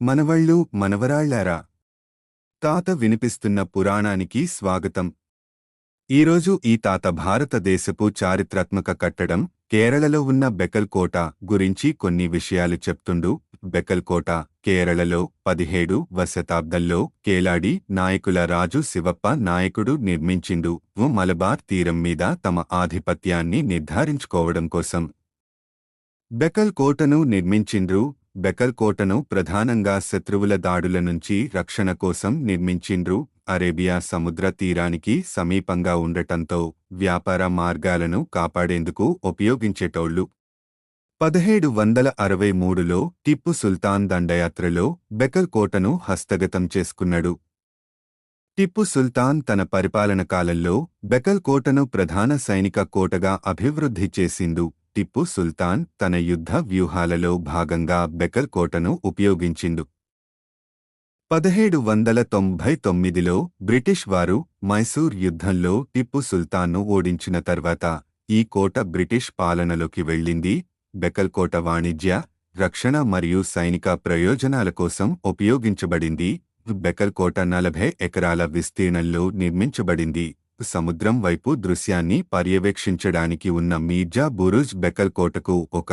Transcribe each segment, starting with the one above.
మనవళ్ళు మనవరాళ్ళారా? తాత వినిపిస్తున్న పురాణానికి స్వాగతం. ఈరోజు ఈ తాత భారతదేశపు చారిత్రాత్మక కట్టడం కేరళలో ఉన్న బెకల్ కోట గురించి కొన్ని విషయాలు చెప్తుండు. బెకల్ కోట కేరళలో పదిహేడు వ శతాబ్దంలో కేలాడి నాయకుల రాజు శివప్ప నాయకుడు నిర్మించిండు. మలబార్ తీరం మీద తమ ఆధిపత్యాన్ని నిర్ధారించుకోవడం కోసం. బెకల్ కోటను నిర్మించిండ్రు బెకల్ కోటను ప్రధానంగా శత్రువుల దాడుల నుంచి రక్షణ కోసం నిర్మించిండ్రు. అరేబియా సముద్ర తీరానికి సమీపంగా ఉండటంతో వ్యాపార మార్గాలను కాపాడేందుకు ఉపయోగించేటోళ్ళు పదిహేడు వందల అరవై మూడులో టిప్పు సుల్తాన్ దండయాత్రలో బెకల్ కోటను హస్తగతం చేసుకున్నాడు. టిప్పు సుల్తాన్ తన పరిపాలన కాలంలో బెకల్ కోటను ప్రధాన సైనిక కోటగా అభివృద్ధి చేసిండు. టిప్పు సుల్తాన్ తన యుద్ధ వ్యూహాలలో భాగంగా బెకర్ కోటను ఉపయోగించిండు. పదిహేడు వందల తొంభై తొమ్మిదిలో బ్రిటిష్ వారు మైసూర్ యుద్ధంలో టిప్పు సుల్తాన్ను ఓడించిన తర్వాత ఈ కోట బ్రిటిష్ పాలనలోకి వెళ్ళింది. బెకల్కోట వాణిజ్య రక్షణ మరియు సైనిక ప్రయోజనాల కోసం ఉపయోగించబడింది. బెకల్కోట నలభై ఎకరాల విస్తీర్ణంలో నిర్మించబడింది. సముద్రం వైపు దృశ్యాన్ని పర్యవేక్షించడానికి ఉన్న మీర్జా బురుజ్ బెకల్ కోటకు ఒక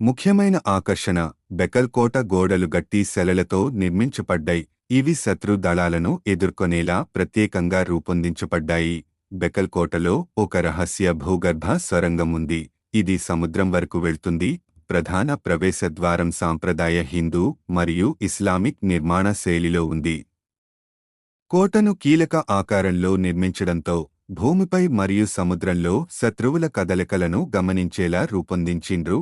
ముఖ్యమైన ఆకర్షణ. బెకల్ కోట గోడలు గట్టి సెలలతో నిర్మించబడ్డాయి. ఇవి శత్రు దళాలను ఎదుర్కొనేలా ప్రత్యేకంగా రూపొందించబడ్డాయి. బెకల్ కోటలో ఒక రహస్య భూగర్భ సొరంగం ఉంది. ఇది సముద్రం వరకు వెళ్తుంది. ప్రధాన ప్రవేశద్వారం సాంప్రదాయ హిందూ మరియు ఇస్లామిక్ నిర్మాణ శైలిలో ఉంది. కోటను కీలక ఆకారంలో నిర్మించడంతో భూమిపై మరియు సముద్రంలో శత్రువుల కదలికలను గమనించేలా రూపొందించిండ్రు.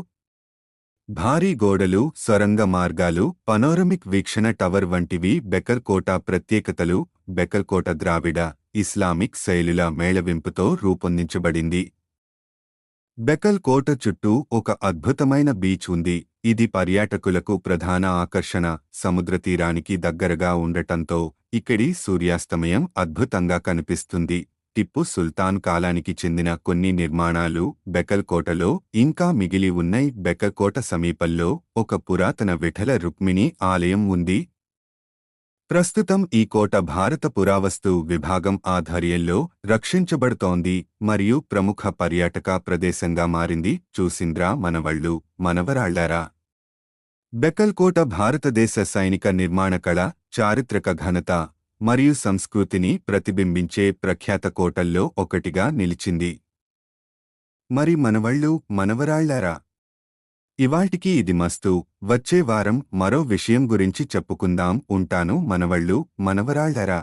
భారీ గోడలు సొరంగ మార్గాలు పనోరమిక్ వీక్షణ టవర్ వంటివి బెకర్ కోట ప్రత్యేకతలు బెకల్ కోట ద్రావిడ ఇస్లామిక్ శైలుల మేళవింపుతో రూపొందించబడింది. బెకల్ కోట చుట్టూ ఒక అద్భుతమైన బీచ్ ఉంది. ఇది పర్యాటకులకు ప్రధాన ఆకర్షణ. సముద్రతీరానికి దగ్గరగా ఉండటంతో ఇక్కడి సూర్యాస్తమయం అద్భుతంగా కనిపిస్తుంది. టిప్పు సుల్తాన్ కాలానికి చెందిన కొన్ని నిర్మాణాలు బెకల్ కోటలో ఇంకా మిగిలి ఉన్నాయి. బెకల్ కోట సమీపంలో ఒక పురాతన విఠల రుక్మిణి ఆలయం ఉంది. ప్రస్తుతం ఈ కోట భారత పురావస్తు విభాగం ఆధ్వర్యంలో రక్షించబడుతోంది మరియు ప్రముఖ పర్యాటక ప్రదేశంగా మారింది. చూసింద్రా మనవళ్ళు మనవరాళ్ళారా బెకల్ కోట భారతదేశ సైనిక నిర్మాణ కళ చారిత్రక ఘనత మరియు సంస్కృతిని ప్రతిబింబించే ప్రఖ్యాత కోటల్లో ఒకటిగా నిలిచింది. మరి మనవళ్ళు మనవరాళ్ళారా? ఇవాటికి ఇది మస్తు. వచ్చే వారం మరో విషయం గురించి చెప్పుకుందాం ఉంటాను మనవళ్ళు మనవరాళ్ళారా?